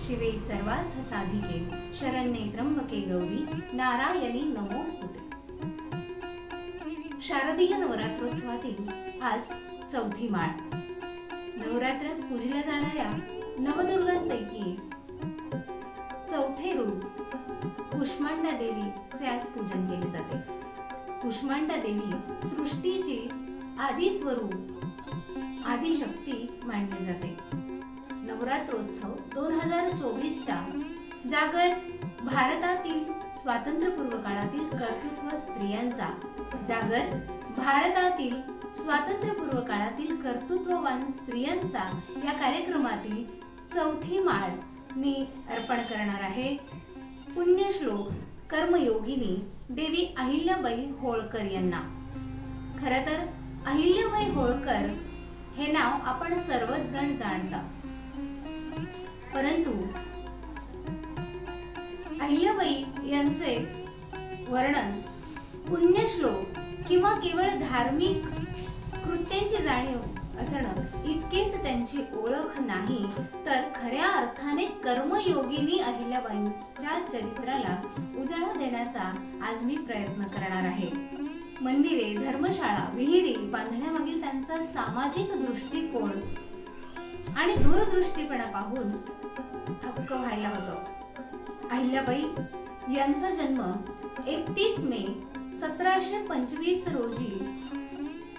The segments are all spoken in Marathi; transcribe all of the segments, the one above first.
शिवे सर्वार्थ साधिके शरण्ये त्र्यंबके गौरी नारायणी नमोस्तुते. शारदीय नवरात्रोत्सवातील आज चौथी माळ. नवरात्रात पूजल्या जाणाऱ्या नवदुर्गांपैकी चौथे रूप कुष्मांडा देवीचे आज पूजन केले जाते. कुष्मांडा देवी सृष्टीची आदी स्वरूप आदिशक्ती मानली जाते. नवरात्रोत्सव दोन हजार चोवीसच्या जागर भारतातील स्वातंत्र्यपूर्व काळातील कर्तृत्व स्त्रियांचा. जागर भारतातील स्वातंत्र्यपूर्व काळातील कर्तृत्ववान स्त्रियांचा या कार्यक्रमातील चौथी माळ मी अर्पण करणार आहे. पुण्यश्लोक कर्मयोगिनी देवी अहिल्याबाई होळकर यांना. खरं तर अहिल्याबाई होळकर हे नाव आपण सर्वच जण जाणता. परंतु अहिल्याबाई यांचे वर्णन पुण्यश्लोक किंवा केवळ धार्मिक कृत्यांची जाणीव असणं इतकेच त्यांची ओळख नाही तर खऱ्या अर्थाने कर्मयोगिनी अहिल्याबाईंच्या चरित्राला उजाळा देण्याचा आज मी प्रयत्न करणार आहे. मंदिरे धर्मशाळा विहिरी बांधण्यामागील त्यांचा सामाजिक दृष्टिकोन आणि दूरदृष्टीपणा पाहून थक्क व्हायला होतं. अहिल्याबाई यांचा जन्म एकतीस मे सतराशे पंचवीस रोजी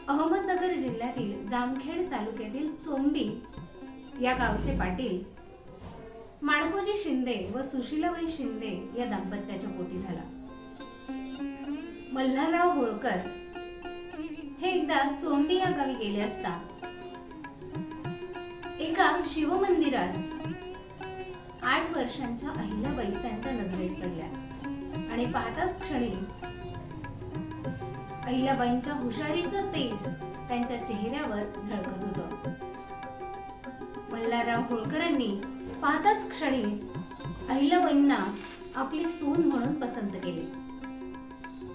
अहमदनगर जिल्ह्यातील जामखेड तालुक्यातील चोंडी या गावचे पाटील माणकोजी शिंदे व सुशीलाबाई शिंदे या दाम्पत्याच्या पोटी झाला. मल्हारराव होळकर हे एकदा चोंडी या गावी गेले असता एका शिवमंदिरात आठ वर्षांच्या अहिल्याबाई त्यांच्या नजरेस पडल्या. आणि पाहताच क्षणी अहिल्याबाईंच्या हुशारीचं तेज त्यांच्या चेहऱ्यावर झळकत होत. मल्हारराव होळकरांनी पाहताच क्षणी अहिल्याबाईंना आपली सून म्हणून पसंत केले.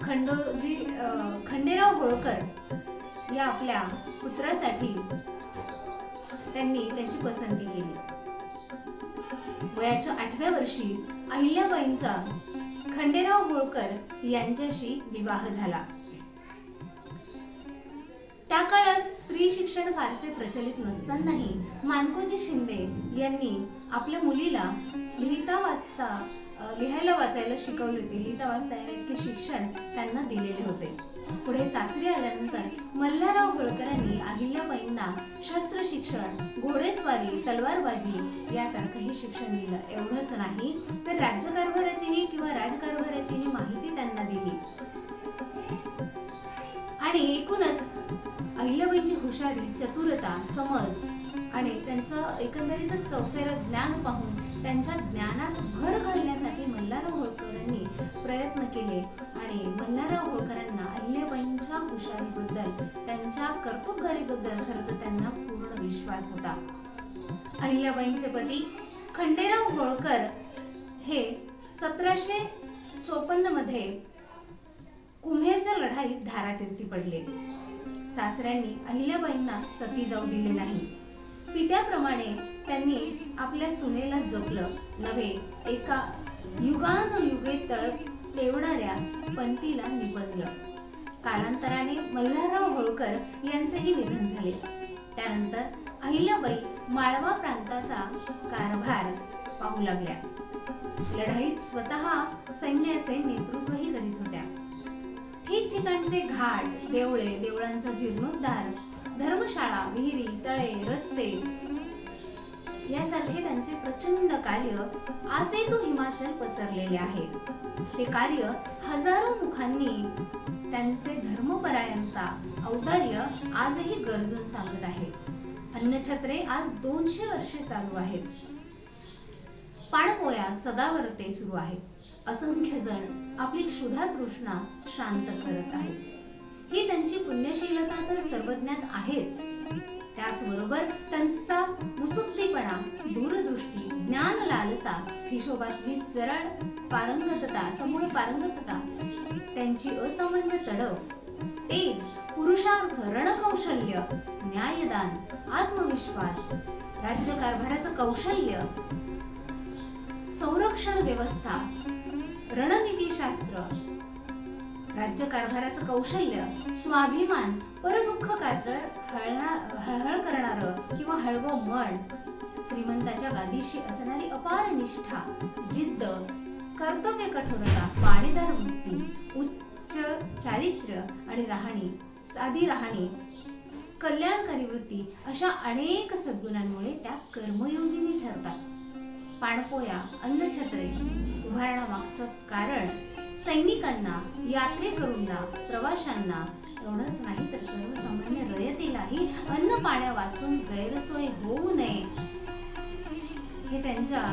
खंडोजी अं, खंडेराव होळकर या आपल्या पुत्रासाठी त्यांनी त्यांची पसंती केली. वयाच्या आठव्या वर्षी अहिल्याबाईंचा खंडेराव होळकर यांच्याशी विवाह झाला. त्या काळात स्त्री शिक्षण फारसे प्रचलित नसतानाही मानकोजी शिंदे यांनी आपल्या मुलीला लिहिता वाचता लिहायला वाचायला शिकवली होती. लिहिता वाचता येणे इतके शिक्षण त्यांना दिलेले होते. पुढे सासरी आल्यानंतर मल्हारराव होळकरांनी अहिल्याबाईंना शस्त्र शिक्षण घोडेस्वारी तलवारबाजी यासारखंही शिक्षण दिलं. एवढंच नाही तर राज्यकारभाराचीही किंवा राजकारभाराचीही माहिती त्यांना दिली. आणि एकूणच अहिल्याबाईंची हुशारी चतुरता समज आणि त्यांचं एकंदरीतच चौफेर ज्ञान पाहून त्यांच्या ज्ञानात भर घालण्यासाठी मल्हारराव होळकरांनी प्रयत्न केले. आणि मल्हारराव होळकरांना अहिल्याबाईंच्या हुशारीबद्दल त्यांच्या कर्तबगारीबद्दल खरं तर त्यांना पूर्ण विश्वास होता. अहिल्याबाईंचे पती खंडेराव होळकर हे सतराशे चोपन्नमध्ये कुंभेरच्या कुम्हेरच्या लढाईत धारातीर्थी पडले. सासऱ्यांनी अहिल्याबाईंना सती जाऊ दिले नाही. पित्याप्रमाणे त्यांनी आपल्या सुनेला जपलं. नव्हे एका युगानुयुगे तळ तेवणाऱ्या पंथीला निपजलं कालांतराने मल्हारराव होळकर यांचेही निधन झाले. त्यानंतर अहिल्याबाई माळवा प्रांताचा कारभार पाहू लागल्या. लढाईत स्वतः सैन्याचे नेतृत्वही करीत होत्या. ठिकठिकाणचे घाट देवळे देवळांचा जीर्णोद्धार धर्मशाळा विहिरी तळे रस्ते यासारखे त्यांचे प्रचंड कार्य आसेतू हिमाचल पसरलेले आहे. ते कार्य हजारो मुखांनी त्यांचे धर्मपरायणता औदार्य आजही गरजून सांगत आहे अन्नछत्रे आज दोनशे वर्षे चालू आहेत. पाणपोया सदावरते सुरू आहेत. असंख्य जण आपली क्षुधा तृष्णा शांत करत आहेत. ही त्यांची पुण्यशीलता तर सर्वज्ञात आहेच. त्याचबरोबर त्यांचा मुसुक्तीपणा दूरदृष्टी ज्ञान लालसा हिशोबातली सरळ पारंगतता समूळ पारंगतता त्यांची असामान्य तडफ तेज पुरुषार्थ रणकौशल्य न्यायदान आत्मविश्वास राज्यकारभाराचं कौशल्य संरक्षण व्यवस्था रणनीतीशास्त्र राज्यकारभाराचं कौशल्य स्वाभिमान परदुःख कातर हळणा हळहळ करणार किंवा हळवं मन श्रीमंताच्या गादीशी असणारी अपार निष्ठा जिद्द कर्तव्य कठोरता पाणीदार वृत्ती उच्च चारित्र्य आणि राहणी साधी राहणी कल्याणकारी वृत्ती अशा अनेक सद्गुणांमुळे त्या कर्मयोगिनी ठरतात. पाणपोया अन्नछत्रे उभारण्यामागचं कारण सैनिकांना यात्रेकरूंना प्रवाशांना एवढंच नाही तर सर्वसामान्य रयतेलाही अन्न पाण्या वाचून गैरसोय होऊ नये. हे त्यांच्या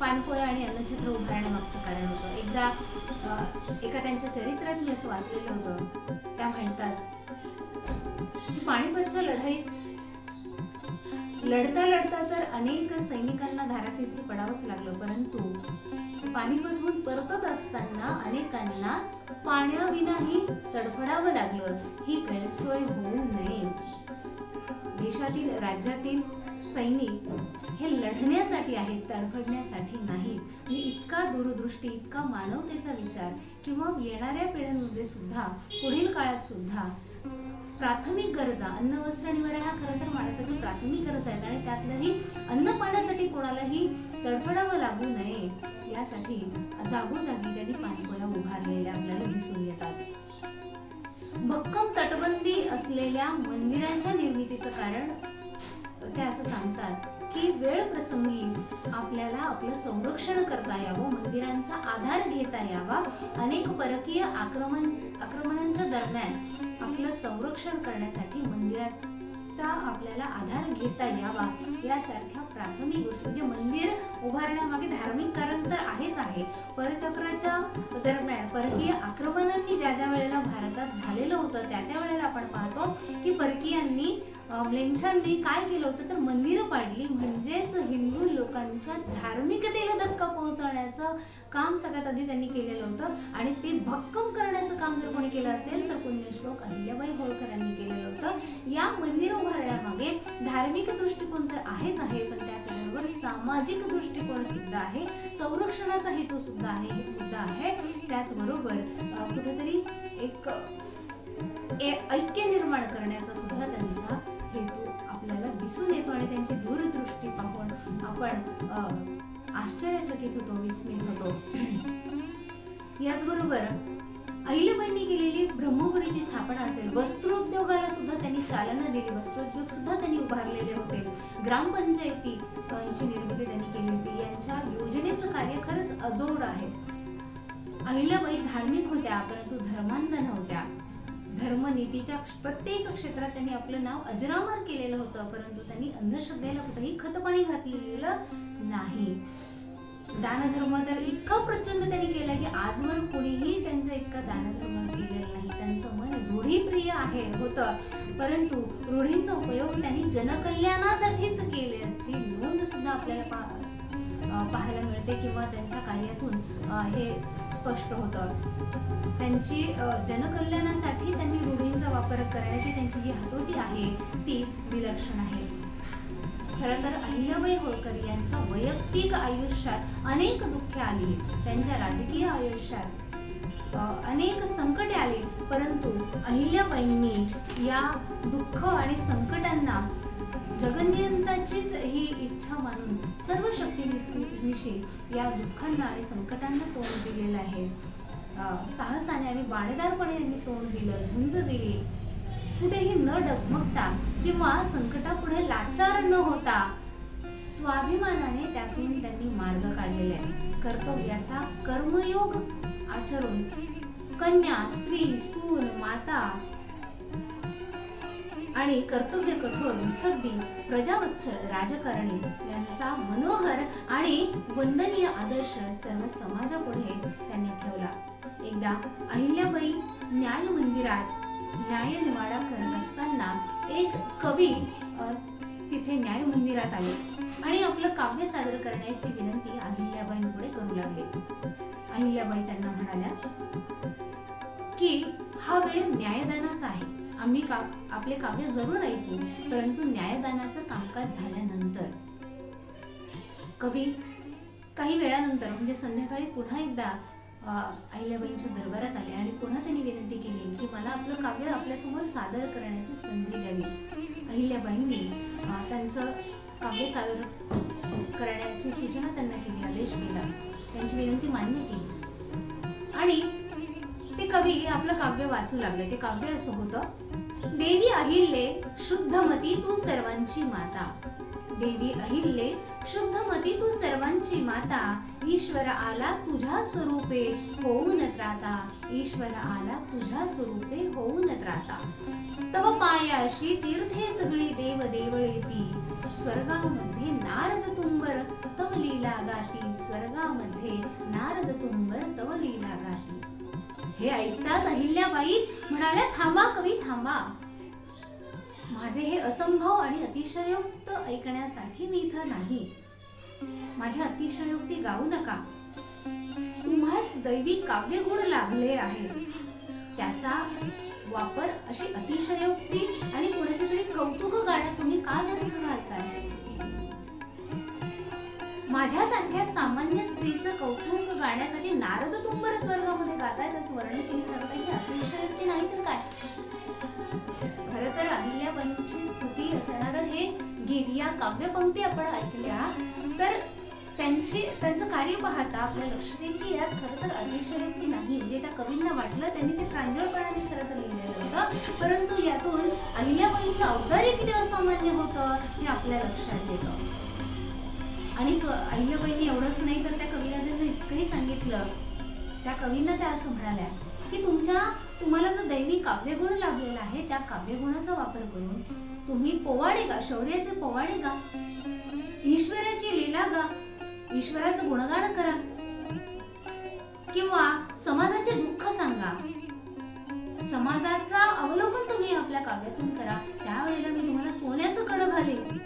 पानपोया आणि अन्नछत्र उभारण्यामागचं कारण होतं. एकदा एका त्यांच्या चरित्रात मी असं वाचलेलं होतं. त्या म्हणतात पाणीपतच्या लढाईत लढता लढता तर अनेक सैनिकांना धारातीर्थी पडावंच लागलं. परंतु पानिपतहून परतत असताना अनेकांना पाण्याविनाही तडफडावं लागलं. ही गैरसोय होऊ नये. देशातील राज्यातील सैनिक हे लढण्यासाठी आहेत तडफडण्यासाठी नाहीत. मी इतका दूरदृष्टी इतका मानवतेचा विचार किंवा येणाऱ्या पिढ्यांमध्ये सुद्धा पुढील काळात सुद्धा प्राथमिक गरजा. अन्न वस्त्र आणि निवारा ह्या खरं तर माणसाची प्राथमिक गरज आहेत आणि त्यातल्याही अन्न पाण्यासाठी कोणालाही तडफडावं लागू नये. यासाठी जागोजागी त्यांनी पाणपोया उभारलेल्या आपल्याला दिसून येतात. भक्कम तटबंदी असलेल्या मंदिरांच्या निर्मितीचं कारण ते असं सांगतात की वेळ प्रसंगी आपल्याला आपलं संरक्षण करता यावं मंदिरांचा आधार घेता यावा. अनेक परकीय आक्रमण आक्रमणांच्या दरम्यान संरक्षण करण्यासाठी मंदिराचा आपल्याला आधार घेता यावा यासारख्या प्राथमिक गोष्ट म्हणजे मंदिर उभारण्यामागे धार्मिक कारण तर आहेच आहे. परचक्राच्या दरम्यान परकीय आक्रमणांनी ज्या ज्या वेळेला भारतात झालेलं होतं त्या त्या वेळेला आपण पाहतो की परकीयांनी अं, काय केलं होतं? तर मंदिरं पाडली. म्हणजेच हिंदू लोकांच्या धार्मिकतेला धक्का पोहोचवण्याचं काम सगळ्यात आधी त्यांनी केलेलं होतं. आणि ते भक्कम करण्याचं काम जर कोणी केलं असेल तर पुण्यश्लोक अहिल्याबाई होळकरांनी केलेलं होतं. या मंदिर उभारण्यामागे धार्मिक दृष्टिकोन तर आहेच आहे पण त्याचबरोबर सामाजिक दृष्टिकोन सुद्धा आहे. संरक्षणाचा हेतू सुद्धा आहे. हे मुद्दा आहे. त्याचबरोबर कुठेतरी एक ऐक्य निर्माण करण्याचा सुद्धा त्यांचा हेतू आपल्याला दिसून येतो आणि त्यांची दूरदृष्टी पाहून आपण आश्चर्यचकित होतो विस्मित होतो. याचबरोबर अहिल्याबाईंनी केलेली ब्रह्मपुरीची स्थापना असेल वस्त्रोद्योगाला सुद्धा त्यांनी चालना दिली वस्त्रोद्योग सुद्धा त्यांनी उभारलेले होते. ग्रामपंचायती निर्मिती त्यांनी केली होती. यांच्या योजनेचं कार्य खरंच अजोड आहे. अहिल्याबाई धार्मिक होत्या परंतु धर्मांध नव्हत्या. धर्मनीतीच्या प्रत्येक क्षेत्रात त्यांनी आपलं नाव अजरामर केलेलं होतं परंतु त्यांनी अंधश्रद्धेला कुठेही खतपाणी घातलेलं नाही. दानधर्म तर इतका प्रचंड त्यांनी केला की आजवर कोणीही त्यांचा इतका दानधर्म केलेला नाही. त्यांचं मन रूढीप्रिय आहे होतं. परंतु रूढींचा उपयोग त्यांनी जनकल्याणासाठीच केल्याची नोंद सुद्धा आपल्याला पा- पाहायला मिळते किंवा त्यांच्या कार्यातून हे स्पष्ट होतं. त्यांची जनकल्याणासाठी त्यांनी रूढींचा वापर करण्याची त्यांची जी हातोटी आहे ती विलक्षण आहे. खरं तर अहिल्याबाई होळकर यांच्या वैयक्तिक आयुष्यात अनेक दुःखे आली त्यांच्या राजकीय आयुष्यात अनेक संकटे आली परंतु अहिल्याबाईंनी या दुःख आणि संकटांना जगनियंताचीच ही इच्छा मानून सर्व शक्तीनिशी या दुःखांना आणि संकटांना तोंड दिलेलं आहे. साहसाने आणि बाणेदारपणे यांनी तोंड दिलं झुंज दिली. कुठेही न डगमगता किंवा संकटापुढे लाचार न होता स्वाभिमानाने त्यातून त्यांनी मार्ग काढलेले आहे कर्तव्याचा कर्मयोग आचरून कन्या स्त्री सून माता आणि कर्तव्य कठोर सद्दी प्रजावत्सल राजकारणी यांचा मनोहर आणि वंदनीय आदर्श सर्व समाजापुढे त्यांनी ठेवला. एकदा अहिल्याबाई न्याय मंदिरात न्यायनिवाडा करत असताना एक कवी तिथे न्याय मंदिरात आले. आणि आपलं काव्य सादर करण्याची विनंती अहिल्याबाईंपुढे करू लागले. अहिल्याबाई त्यांना म्हणाल्या की हा वेळ न्यायदानाचा आहे. आम्ही का आपले काव्य जरूर ऐकू परंतु न्यायदानाचं कामकाज झाल्यानंतर. कवी काही वेळानंतर म्हणजे संध्याकाळी पुन्हा एकदा अहिल्याबाईंच्या दरबारात आले आणि पुन्हा त्यांनी विनंती केली की मला आपलं काव्य आपल्यासमोर सादर करण्याची संधी द्यावी. अहिल्याबाईंनी त्यांचं काव्य सादर करण्याची सूचना त्यांना केली आदेश केला त्यांची विनंती मान्य केली. आणि ते कवी आपलं काव्य वाचू लागले. ते काव्य असं होतं देवी अहिल्ये शुद्धमती तू सर्वांची माता. देवी अहिल्ये शुद्धमती तू सर्वांची माता. ईश्वर आला तुझ्या स्वरूपे होऊन त्राता. ईश्वर आला तुझ्या स्वरूपे होऊन त्राता. तव पायाशी तीर्थे सगळी देव देवळेती स्वर्गामध्ये नारद तुंबर तव लीला गाती. स्वर्गामध्ये नारद तुंबर तव लीला गाती. हे ऐकताच अहिल्याबाई म्हणाल्या थांबा कवी थांबा. माझे हे असंभव आणि अतिशयोक्त ऐकण्यासाठी मी इथं नाही. माझ्या अतिशयोक्ती गाऊ नका. तुम्हास दैवी काव्य गुण लाभले आहे त्याचा वापर अशी अतिशयोक्ती आणि कोणाचे तरी कौतुक गाण्यात तुम्ही का व्यर्थ घालताय? माझ्यासारख्या सामान्य स्त्रीचं कौतुक गाण्यासाठी नारद तुंबर स्वर्गामध्ये गातायत असं वर्णन तुम्ही करताय. ही अतिशयोक्ती नाही तर काय? तर अहिल्याबाईंची स्तुती असणारं हे गीत या काव्यपंक्ती आपण ऐकल्या. तर त्यांची त्यांचं कार्य पाहता आपल्या लक्षात येईल की यात खरं तर अतिशयोक्ती नाही. जे त्या कवींना वाटलं त्यांनी ते प्रांजळपणाने खरं तर लिहिलेलं होतं. परंतु यातून अहिल्याबाईंचं औदार्य किती असामान्य होतं हे आपल्या लक्षात येतं. आणि स्व अहिल्याबाईंनी एवढंच नाही तर त्या कविराजांना इतकंही सांगितलं त्या कवींना त्या असं म्हणाल्या की तुमच्या तुम्हाला जो दैवी काव्यगुण लाभलेला आहे त्या काव्यगुणाचा वापर करून तुम्ही पोवाडे गा शौर्याचे पोवाडे गा. ईश्वराची लीला गा. ईश्वराचं गुणगान करा. किंवा समाजाचे दुःख सांगा. समाजाचा अवलोकन तुम्ही आपल्या काव्यातून करा. त्यावेळेला मी तुम्हाला सोन्याचं कड घालेन.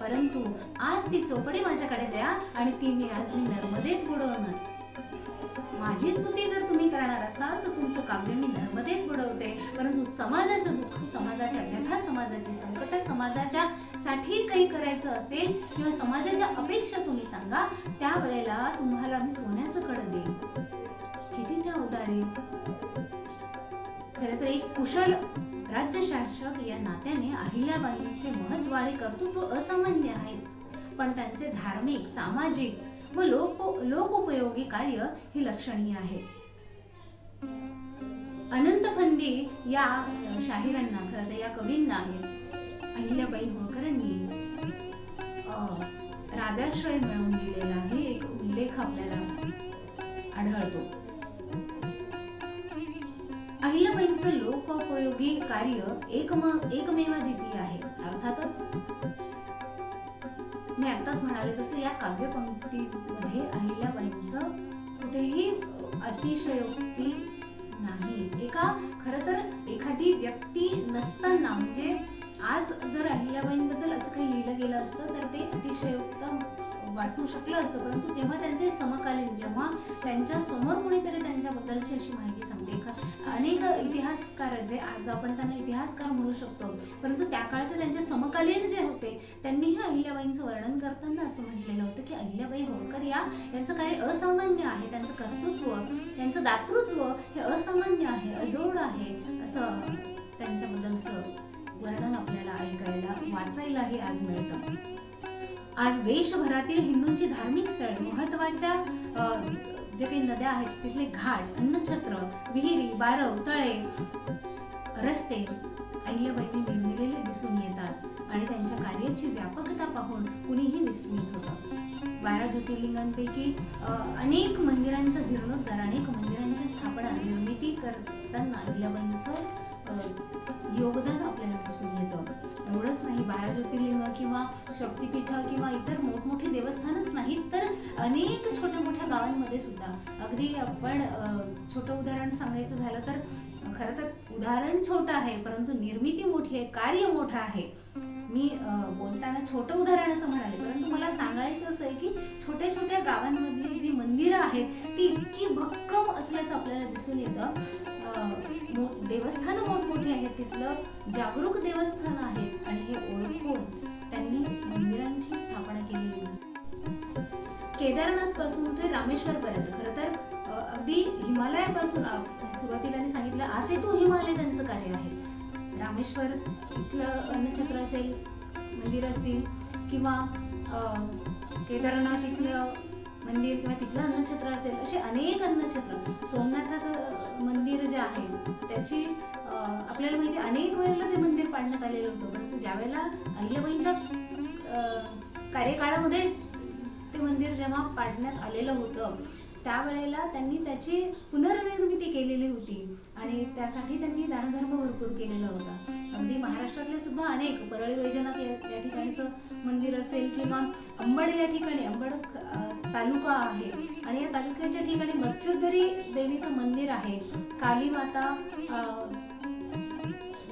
परंतु आज ती चोपडी माझ्याकडे द्या आणि ती मी आज मी नर्मदेत बुडवणार. माझी स्तुती जर तुम्ही करणार असाल तर तुमचं काव्य मी नर्मदेत बुडवते. परंतु समाजाचं दुःख समाजाच्या व्यथा समाजाची संकट समाजाच्या साठी काही करायचं असेल किंवा समाजाच्या अपेक्षा तुम्ही सांगा त्यावेळेला तुम्हाला मी सोन्याचं कड देईन. किती त्या उदारी. खरं तर एक कुशल राज्यशासक या नात्याने अहिल्याबाईंचे महत्त्व आणि कर्तृत्व असामान्य आहेच. पण त्यांचे धार्मिक सामाजिक व लोक लोकोपयोगी कार्य हे लक्षणीय आहे. अनंत फंदी या शाहिरांना खरं तर या कवींना आहे. अहिल्याबाई होळकरांनी राजाश्रय मिळवून दिलेला हे एक उल्लेख आपल्याला आढळतो. अहिल्याबाईंचं लोकोपयोगी कार्य एकम एकमेवाद्वितीय आहे. अर्थातच मी आताच म्हणाले तसं या काव्यपंक्तीमध्ये अहिल्याबाईंचं कुठेही अतिशयोक्ती नाही. एका खर तर एखादी व्यक्ती नसताना म्हणजे आज जर अहिल्याबाईंबद्दल असं काही लिहिलं गेलं असतं तर ते अतिशयोक्त वाटू शकलं असतं परंतु तेव्हा त्यांचे समकालीन जेव्हा त्यांच्यासमोर कोणीतरी त्यांच्याबद्दलची अशी माहिती सांगते. अनेक इतिहासकार जे आज आपण त्यांना इतिहासकार म्हणू शकतो परंतु त्या काळचे त्यांचे समकालीन जे होते त्यांनीही अहिल्याबाईंचं वर्णन करताना असं म्हटलेलं होतं की अहिल्याबाई होळकर या यांचं काही असामान्य आहे त्यांचं कर्तृत्व त्यांचं दातृत्व हे असामान्य आहे अजोड आहे असं त्यांच्याबद्दलचं वर्णन आपल्याला ऐकायला वाचायलाही आज मिळतं. आज देशभरातील हिंदूंची धार्मिक स्थळे महत्त्वाच्या जे काही नद्या आहेत तिथले घाट अन्नछत्र विहिरी बारव तळे रस्ते अहिल्याबाईंनी निर्मिलेले दिसून येतात आणि त्यांच्या कार्याची व्यापकता पाहून कुणीही विस्मित होतं. बारा ज्योतिर्लिंगांपैकी अनेक मंदिरांचा जीर्णोद्धार अनेक मंदिरांची स्थापना निर्मिती करताना अहिल्याबाईंचं योगदान आपल्याला दिसून येतं. एवढंच नाही बारा ज्योतिर्लिंग किंवा शक्तिपीठ किंवा इतर मोठमोठी देवस्थानच नाहीत तर अनेक छोट्या मोठ्या गावांमध्ये सुद्धा. अगदी आपण छोटं उदाहरण सांगायचं झालं तर खरं तर उदाहरण छोटं आहे परंतु निर्मिती मोठी आहे कार्य मोठं आहे. मी बोलताना छोटं उदाहरण असं म्हणाले परंतु मला सांगायचं असं आहे की छोट्या छोट्या गावांमधली जी मंदिरं आहेत ती इतकी भक्कम असल्याचं आपल्याला दिसून येतं. देवस्थानं मोठमोठी आहेत तिथलं जागरूक देवस्थान आहेत आणि हे ओळखून त्यांनी मंदिरांची स्थापना केलेली केदारनाथपासून ते रामेश्वर पर्यंत. खरं तर अगदी हिमालयापासून सुरुवातीला मी सांगितलं असे तो हिमालय त्यांचं कार्य आहे. रामेश्वर इथलं अन्नछत्र असेल मंदिर असतील किंवा केदारनाथ इथलं मंदिर किंवा तिथलं अन्नछत्र असेल असे अनेक अन्नछत्र सोमनाथाचं मंदिर जे आहे त्याची आपल्याला माहिती अनेक वेळेला ते मंदिर पाडण्यात आलेलं होतं. परंतु ज्यावेळेला अहिल्याबाईंच्या कार्यकाळामध्येच ते मंदिर जेव्हा पाडण्यात आलेलं होतं त्यावेळेला त्यांनी त्याची पुनर्निर्मिती केलेली होती आणि त्यासाठी त्यांनी दानधर्म भरपूर केलेला होता. अगदी महाराष्ट्रातले सुद्धा अनेक परळी वैजनाथ या ठिकाणचं मंदिर असेल किंवा अंबड या ठिकाणी अंबड तालुका आहे. आणि या तालुक्याच्या ठिकाणी मत्स्योदरी देवीचं मंदिर आहे. काली माता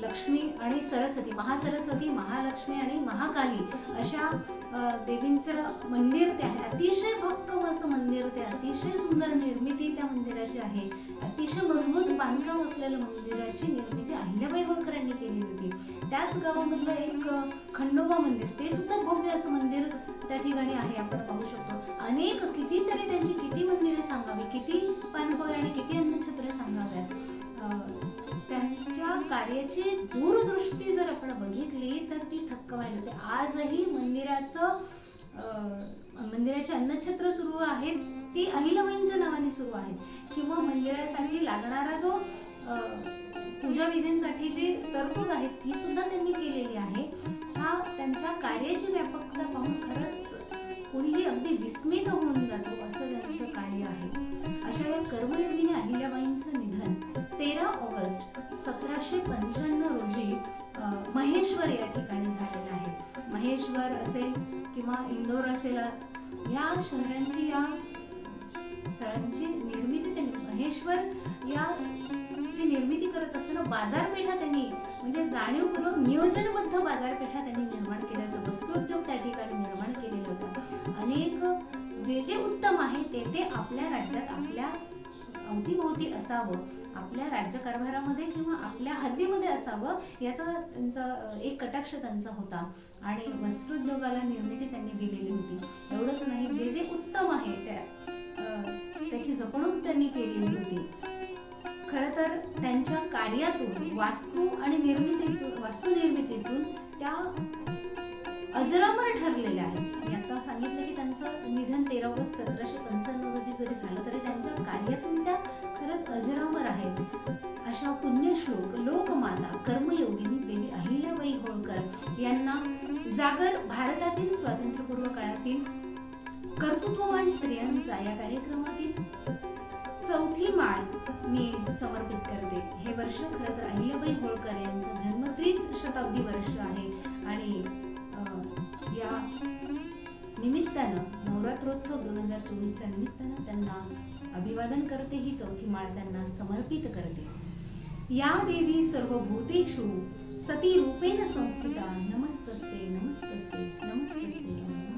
लक्ष्मी आणि सरस्वती महासरस्वती महालक्ष्मी आणि महाकाली अशा देवींचं मंदिर ते आहे. अतिशय भक्कम असं मंदिर ते अतिशय सुंदर निर्मिती त्या मंदिराची आहे. अतिशय मजबूत बांधकाम असलेल्या मंदिराची निर्मिती अहिल्याबाई होळकरांनी केली होती. त्याच गावामधलं एक खंडोबा मंदिर ते सुद्धा भव्य असं मंदिर त्या ठिकाणी आहे आपण पाहू शकतो. अनेक कितीतरी त्यांची किती मंदिरे सांगावी किती पानपोय आणि किती अन्नछत्र सांगाव्यात. कार्याची दूरदृष्टी जर आपण बघितली तर ती थक्क व्हायला होते. आजही मंदिराचं मंदिराचे अन्नछत्र सुरू आहेत. ती अहिलबाईंच्या नावाने सुरू आहेत. किंवा मंदिरासाठी लागणारा जो पूजाविधींसाठी पूजा विधींसाठी जी तरतूद आहे ती सुद्धा त्यांनी केलेली आहे. हा त्यांच्या कार्याची व्यापकता पाहून खरंच कोणीही अगदी विस्मित होऊन जातो असं त्यांचं कार्य आहे. अशा या कर्मयोगिनी अहिल्याबाईंचं निधन. तेरा ऑगस्ट सतराशे पंच्याण्णव रोजी महेश्वर या ठिकाणी झालेला आहे. महेश्वर असेल किंवा इंदोर असेल या शहरांची या स्थळांची निर्मिती त्यांनी महेश्वर या ची निर्मिती करत असताना बाजारपेठा त्यांनी म्हणजे जाणीवपूर्वक नियोजनबद्ध बाजारपेठा त्यांनी निर्माण केल्या होत्या. वस्त्रोद्योग त्या ठिकाणी निर्माण केलेला होता. अनेक जे जे उत्तम आहे ते ते आपल्या राज्यात आपल्या अवतीभोवती असावं. आपल्या राज्यकारभारामध्ये किंवा आपल्या हद्दीमध्ये असावं याचा त्यांचा एक कटाक्ष त्यांचा होता. आणि वस्त्रोद्योगाला निर्मिती त्यांनी दिलेली होती. एवढंच नाही जे जे उत्तम आहे त्या त्याची जपणूक त्यांनी केलेली होती. खर तर त्यांच्या कार्यातून वास्तू आणि निर्मितीतून वास्तू निर्मितीतून त्या अजरामर ठरलेल्या आहेत. मी आता सांगितलं की त्यांचं निधन तेरा ऑगस्ट सतराशे पंच्याण्णव रोजी जरी झालं तरी त्यांच्या कार्यातून त्या खरंच अजरामर आहे. अशा पुण्यश्लोक लोकमाता कर्मयोगिनी देवी अहिल्याबाई होळकर यांना जागर भारतातील स्वातंत्र्यपूर्व काळातील कर्तृत्ववान स्त्रियांचा या कार्यक्रमातील चौथी माळ मी समर्पित करते. हे वर्ष खरं तर अहिल्याबाई होळकर यांचं जन्म शताब्दी वर्ष आहे आणि या निमित्तानं नवरात्रोत्सव दोन हजार चोवीसच्या निमित्तानं त्यांना अभिवादन करते ही चौथी माळ त्यांना समर्पित करते. या देवी सर्व भूतेषु सती रूपेण संस्कृता. नमस्तस्य नमस्तस्य नमस्तस्ये.